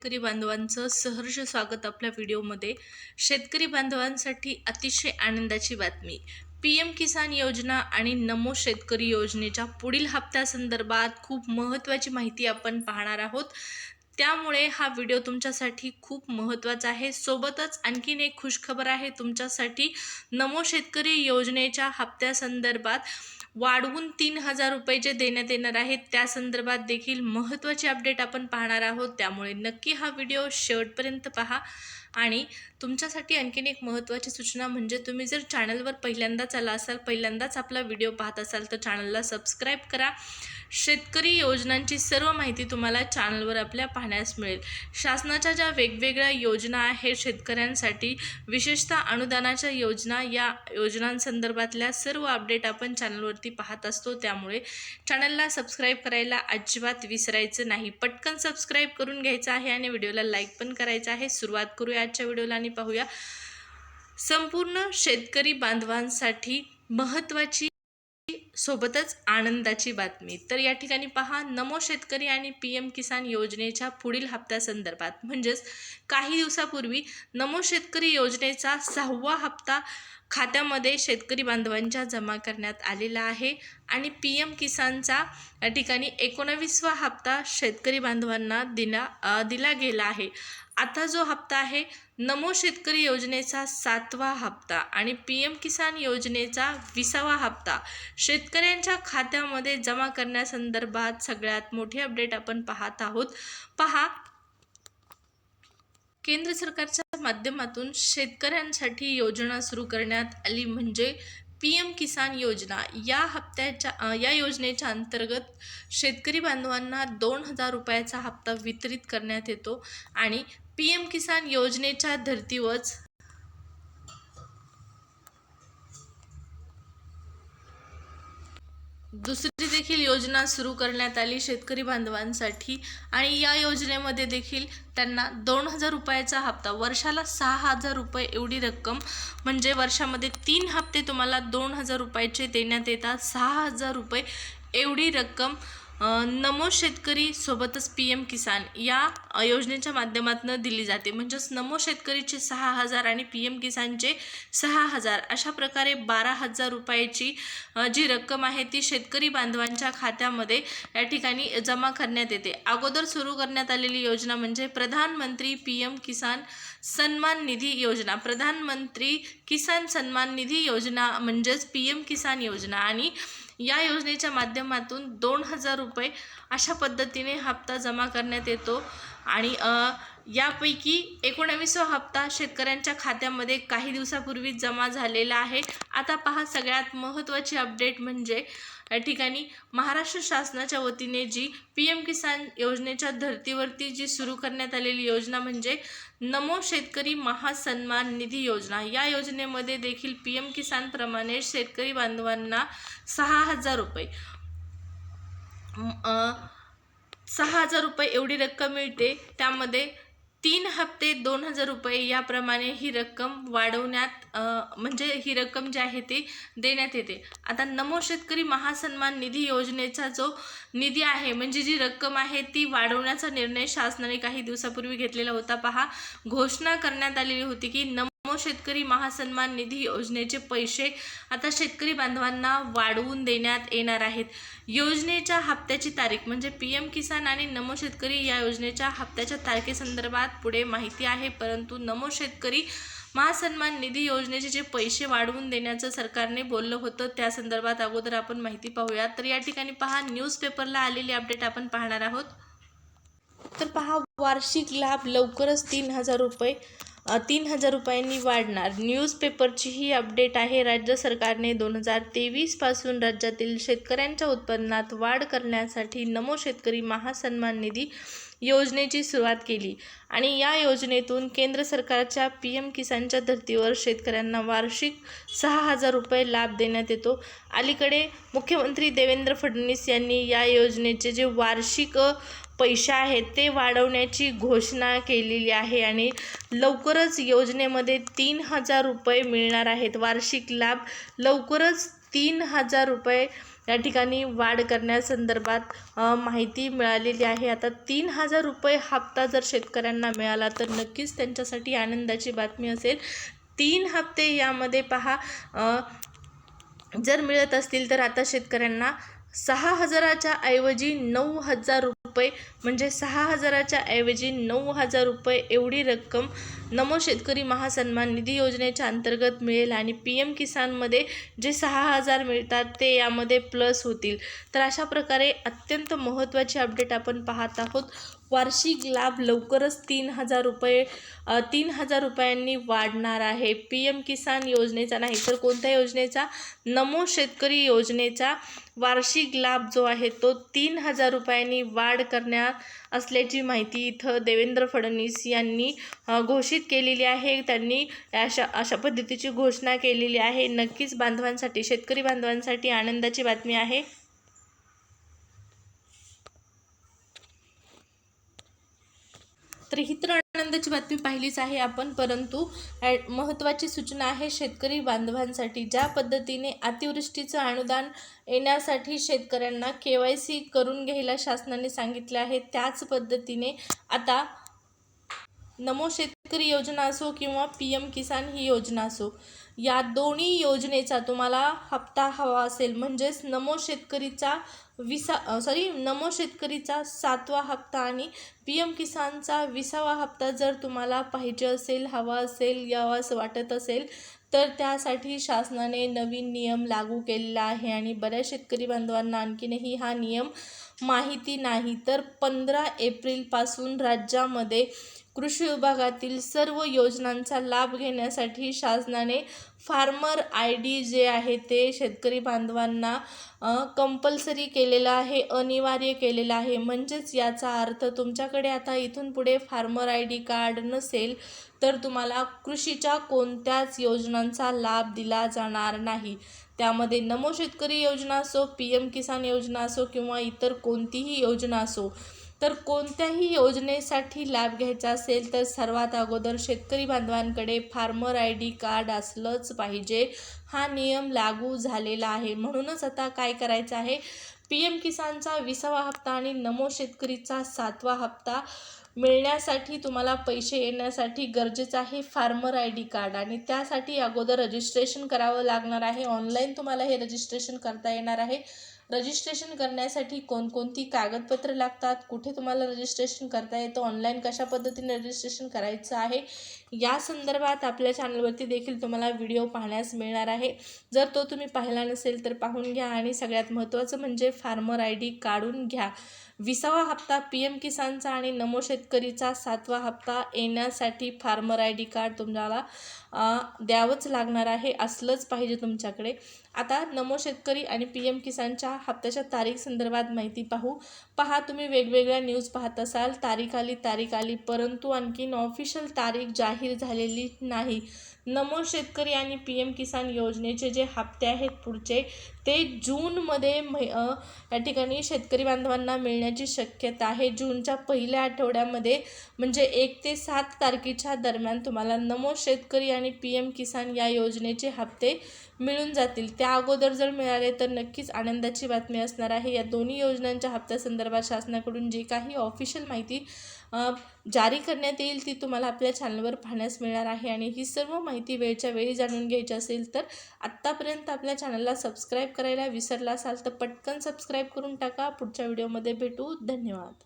शेतकरी बांधवांचं सहर्ष स्वागत आपल्या व्हिडिओमध्ये. शेतकरी बांधवांसाठी अतिशय आनंदाची बातमी. पी एम किसान योजना आणि नमो शेतकरी योजनेच्या पुढील हप्त्यासंदर्भात खूप महत्त्वाची माहिती आपण पाहणार आहोत. त्यामुळे हा व्हिडिओ तुमच्यासाठी खूप महत्त्वाचा आहे. सोबतच आणखीन एक खुशखबर आहे तुमच्यासाठी. नमो शेतकरी योजनेच्या हप्त्यासंदर्भात वाढवून तीन हजार रुपये जे देण्यात येणार आहेत त्या संदर्भात देखील महत्त्वाची अपडेट आपण पाहणार आहोत. त्यामुळे नक्की हा व्हिडिओ शेवटपर्यंत पहा आणि तुमच्यासाठी आणखीन एक महत्त्वाची सूचना म्हणजे तुम्ही जर चॅनलवर पहिल्यांदाच आला असाल पहिल्यांदाच आपला व्हिडिओ पाहत असाल तर चॅनलला सबस्क्राईब करा. शेतकरी योजनांची सर्व माहिती तुम्हाला चॅनलवर आपल्या पाहण्यास मिळेल. शासनाच्या ज्या वेगवेगळ्या योजना आहेत शेतकऱ्यांसाठी विशेषतः अनुदानाच्या योजना या योजनांसंदर्भातल्या सर्व अपडेट आपण चॅनलवरती पाहत असतो. त्यामुळे चॅनलला सबस्क्राईब करायला अजिबात विसरायचं नाही. पटकन सबस्क्राईब करून घ्यायचं आहे आणि व्हिडिओला लाईक पण करायचं आहे. सुरुवात करूया आजच्या व्हिडिओला ठिकाणी पाहूया. संपूर्ण शेतकरी बांधवांसाठी महत्त्वाची सोबतच आनंदाची बातमी. तर या ठिकाणी पहा नमो शेतकरी आणि पी एम किसान योजनेच्या पुढील हप्त्यासंदर्भात म्हणजेच काही दिवसापूर्वी नमो शेतकरी योजनेचा सहावा हप्ता खात्यामध्ये शेतकरी बांधवांच्या जमा करण्यात आलेला आहे आणि पी एम किसानचा या ठिकाणी एकोणावीसवा हप्ता शेतकरी बांधवांना दिला दिला गेला आहे. आता जो हप्ता आहे नमो शेतकरी योजनेचा सातवा हप्ता आणि पी एम किसान योजनेचा विसावा हप्ता. शेतकऱ्यांच्या खात्यामध्ये जमा करण्यासंदर्भात सगळ्यात मोठी अपडेट आपण पाहत आहोत. पहा केंद्र सरकारच्या माध्यमातून शेतकऱ्यांसाठी योजना सुरू करण्यात आली म्हणजे पी एम किसान योजना. या हप्त्याच्या या योजनेच्या अंतर्गत शेतकरी बांधवांना दोन हजार रुपयाचा हप्ता वितरित करण्यात येतो आणि पी एम किसान योजनेच्या धर्तीवरच दुसरी देखील योजना सुरू करण्यात आली शेतकरी बांधवांसाठी. आणि या योजनेमध्ये देखील त्यांना दोन हजार रुपयाचा हप्ता वर्षाला सहा हजार रुपये एवढी रक्कम म्हणजे वर्षामध्ये तीन हप्ते तुम्हाला दोन हजार रुपयाचे देण्यात येतात सहा हजार रुपये एवढी रक्कम. नमो शेतकरी सोबतच पी एम किसान या योजनेच्या माध्यमातून दिली जाते. म्हणजेच नमो शेतकरीचे सहा हजार आणि पी एम किसानचे सहा हजार अशा प्रकारे बारा हजार रुपयाची जी रक्कम आहे ती शेतकरी बांधवांच्या खात्यामध्ये या ठिकाणी जमा करण्यात येते. अगोदर सुरू करण्यात आलेली योजना म्हणजे प्रधानमंत्री पी एम किसान सन्मान निधी योजना. प्रधानमंत्री किसान सन्मान निधी योजना म्हणजेच पी एम किसान योजना. आणि या योजनेच्या माध्यमातून दोन हजार रुपये अशा पद्धतीने हप्ता जमा करण्यात येतो. आणि यापैकी एकोणावीसवा हप्ता शेतकऱ्यांच्या खात्यामध्ये काही दिवसापूर्वी जमा झालेला आहे. आता पहा सगळ्यात महत्त्वाची अपडेट म्हणजे या ठिकाणी महाराष्ट्र शासनाच्या वतीने जी पी एम किसान योजनेच्या धर्तीवरती जी सुरू करण्यात आलेली योजना म्हणजे नमो शेतकरी महासन्मान निधी योजना. या योजनेमध्ये देखील पी एम किसानप्रमाणे शेतकरी बांधवांना सहा हजार रुपये सहा हजार रुपये एवढी रक्कम मिळते. त्यामध्ये तीन हप्ते दोन हजार रुपये याप्रमाणे ही रक्कम वाढवण्यात म्हणजे ही रक्कम जी आहे ती देण्यात येते. आता नमो शेतकरी महासन्मान निधी योजनेचा जो निधी आहे म्हणजे जी रक्कम आहे ती वाढवण्याचा निर्णय शासनाने काही दिवसापूर्वी घेतलेला होता. पहा घोषणा करण्यात आलेली होती की नमो शेतकरी महासन्मान निधी योजनेचे पैसे आता शेतकरी बांधवांना वाढवून देण्यात येणार आहेत. योजनेच्या हप्त्याची तारीख म्हणजे पी एम किसान आणि नमो शेतकरी या योजनेच्या हप्त्याच्या तारखेसंदर्भात पुढे माहिती आहे. परंतु नमो शेतकरी महासन्मान निधी योजनेचे जे पैसे वाढवून देण्याचं सरकारने बोललं होतं त्या संदर्भात अगोदर आपण माहिती पाहूया तर या ठिकाणी पहा न्यूजपेपरला आलेली अपडेट आपण पाहणार आहोत. तर पहा वार्षिक लाभ लवकरच तीन हजार रुपये तीन हजार रुपयांनी वाढणार. न्यूजपेपरची ही अपडेट आहे. राज्य सरकारने दोन हजार तेवीसपासून राज्यातील शेतकऱ्यांच्या उत्पन्नात वाढ करण्यासाठी नमो शेतकरी महासन्मान निधी योजनेची सुरुवात केली. आणि या योजनेतून केंद्र सरकारच्या पी एम किसानच्या धर्तीवर शेतकऱ्यांना वार्षिक सहा हजार रुपये लाभ देण्यात येतो. अलीकडे मुख्यमंत्री देवेंद्र फडणवीस यांनी या योजनेचे जे वार्षिक पैसे आहेत ते वाढवण्याची घोषणा केलेली आहे आणि लवकरच योजनेमध्ये तीन हजार रुपये मिळणार आहेत. वार्षिक लाभ लवकरच तीन हजार रुपये या ठिकाणी वाढ करण्यासंदर्भात माहिती मिळालेली आहे. आता तीन हजार रुपये हप्ता जर शेतकऱ्यांना मिळाला तर नक्कीच त्यांच्यासाठी आनंदाची बातमी असेल. तीन हप्ते यामध्ये पहा जर मिळत असतील तर आता शेतकऱ्यांना सहा हजाराच्या ऐवजी नऊ हजार रुपये म्हणजे सहा हजाराच्या ऐवजी नऊ हजार रुपये एवढी रक्कम नमो शेतकरी महासन्मान निधी योजनेच्या अंतर्गत मिळेल आणि पी एम किसानमध्ये जे सहा हजार मिळतात ते यामध्ये प्लस होतील. तर अशा प्रकारे अत्यंत महत्त्वाची अपडेट आपण पाहत आहोत. वार्षिक लाभ लवकरच तीन हजार रुपये तीन हजार रुपयांनी वाढणार आहे. पी एम किसान योजनेचा नाही तर कोणत्या योजनेचा? नमो शेतकरी योजनेचा वार्षिक लाभ जो आहे तो तीन हजार रुपयांनी वाढ करण्यात असल्याची माहिती इथं देवेंद्र फडणवीस यांनी घोषित घोषित केलेली आहे. त्यांनी अशा अशा पद्धतीची घोषणा केलेली आहे. नक्कीच बांधवांसाठी शेतकरी बांधवांसाठी आनंदाची बातमी आहे. तर ही तर आनंदाची बातमी पाहिलीच आहे आपण. परंतु महत्त्वाची सूचना आहे शेतकरी बांधवांसाठी. ज्या पद्धतीने अतिवृष्टीचं अनुदान येण्यासाठी शेतकऱ्यांना के वाय सी करून घ्यायला शासनाने सांगितले आहे त्याच पद्धतीने आता नमो शेत शेतकरी योजना असो किंवा पी एम किसान ही योजना असो या दोन्ही योजनेचा तुम्हाला हप्ता हवा असेल. म्हणजेच नमो शेतकरीचा विसा सॉरी नमो शेतकरीचा सातवा हप्ता आणि पी एम किसानचा विसावा हप्ता जर तुम्हाला पाहिजे असेल हवा असेल यावा असं वाटत असेल तर त्यासाठी शासनाने नवीन नियम लागू केलेला आहे आणि बऱ्याच शेतकरी बांधवांना आणखीनही हा नियम माहिती नाही. तर पंधरा एप्रिलपासून राज्यामध्ये कृषी विभागातील सर्व योजनांचा लाभ घेण्यासाठी शासनाने फार्मर आय डी जे आहे ते शेतकरी बांधवांना कंपल्सरी केलेलं आहे अनिवार्य केलेलं आहे. म्हणजेच याचा अर्थ तुमच्याकडे आता इथून पुढे फार्मर आय डी कार्ड नसेल तर तुम्हाला कृषीच्या कोणत्याच योजनांचा लाभ दिला जाणार नाही. त्यामध्ये नमो शेतकरी योजना असो पी एम किसान योजना असो किंवा इतर कोणतीही योजना असो तर कोणत्याही योजनेसाठी लाभ घ्यायचा असेल तर सर्वात अगोदर शेतकरी बांधवांकडे फार्मर आय डी कार्ड असलंच पाहिजे. हा नियम लागू झालेला आहे. म्हणूनच आता काय करायचं आहे? पी एम किसानचा विसावा हप्ता आणि नमो शेतकरीचा सातवा हप्ता मिळण्यासाठी तुम्हाला पैसे येण्यासाठी गरजेचं आहे फार्मर आय डी कार्ड. आणि त्यासाठी अगोदर रजिस्ट्रेशन करावं लागणार आहे. ऑनलाईन तुम्हाला हे रजिस्ट्रेशन करता येणार आहे. रजिस्ट्रेशन करण्यासाठी कोणकोणती कागदपत्र लागतात? कुठे तुम्हाला रजिस्ट्रेशन करता येतं? ऑनलाईन कशा पद्धतीने रजिस्ट्रेशन करायचं आहे? या संदर्भात आपल्या चॅनलवरती देखील तुम्हाला व्हिडिओ पाहण्यास मिळणार आहे. जर तो तुम्ही पाहिला नसेल तर पाहून घ्या आणि सगळ्यात महत्त्वाचं म्हणजे फार्मर आय डी काढून घ्या. विसावा हप्ता पी एम किसानचा आणि नमो शेतकरीचा सातवा हप्ता येण्यासाठी फार्मर आय डी कार्ड तुम्हाला द्यावंच लागणार आहे असलंच पाहिजे तुमच्याकडे. आता नमो शेतकरी आणि पी एम किसानच्या हप्त्याच्या तारीख संदर्भात माहिती पाहू. पहा तुम्ही वेगवेगळ्या न्यूज पाहत असाल तारीख आली तारीख आली परंतु आणखीन ऑफिशियल तारीख जाहीर झालेली नाही. नमो शेतकरी आणि पी एम किसान योजनेचे जे हप्ते आहेत पुढचे ते जूनमध्ये मै या ठिकाणी शेतकरी बांधवांना मिळण्याची शक्यता आहे. जूनच्या पहिल्या आठवड्यामध्ये म्हणजे एक ते सात तारखेच्या दरम्यान तुम्हाला नमो शेतकरी आणि पी एम किसान या योजनेचे हप्ते मिळून जातील. त्या अगोदर जर मिळाले तर नक्कीच आनंदाची बातमी असणार आहे. या दोन्ही योजनांच्या हप्त्यासंदर्भात शासनाकडून जी काही ऑफिशियल माहिती जारी करण्यात येईल ती तुम्हाला आपल्या चॅनलवर पाहण्यास मिळणार आहे. आणि ही सर्व माहिती वेळच्या वेळी जाणून घ्यायची असेल तर आत्तापर्यंत आपल्या चॅनलला सबस्क्राईब करायला विसरला असाल तर पटकन सबस्क्राईब करून टाका. पुढच्या व्हिडिओमध्ये भेटू. धन्यवाद.